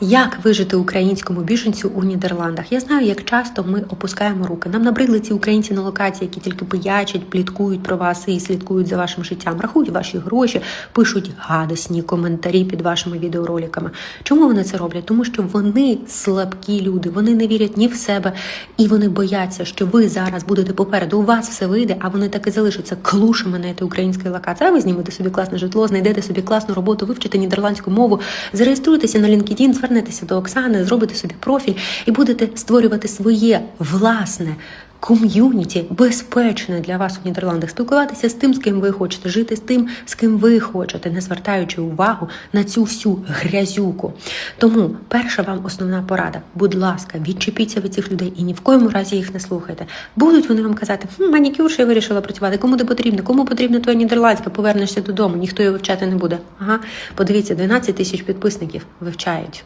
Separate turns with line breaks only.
Як вижити українському біженцю у Нідерландах? Я знаю, як часто ми опускаємо руки. Нам набридли ці українці на локації, які тільки боячать, пліткують про вас і слідкують за вашим життям, рахують ваші гроші, пишуть гадосні коментарі під вашими відеороликами. Чому вони це роблять? Тому що вони слабкі люди, вони не вірять ні в себе, і вони бояться, що ви зараз будете попереду. У вас все вийде, а вони так і залишаться клушами на цієї української локації. А ви знімете собі класне житло, знайдете собі класну роботу, вивчите нідерландську мову, зареєструйтеся на LinkedIn, звернетеся до Оксани, зробите собі профіль і будете створювати своє власне. Ком'юніті безпечне для вас у Нідерландах, спілкуватися з тим, з ким ви хочете, жити з тим, з ким ви хочете, не звертаючи увагу на цю всю грязюку. Тому перша вам основна порада: будь ласка, відчепіться від цих людей і ні в коєму разі їх не слухайте. Будуть вони вам казати, хм, манікюрша я вирішила працювати. Кому не потрібно? Кому потрібна твоя нідерландська? Повернешся додому, ніхто її вивчати не буде. Ага, подивіться, 12 тисяч підписників вивчають.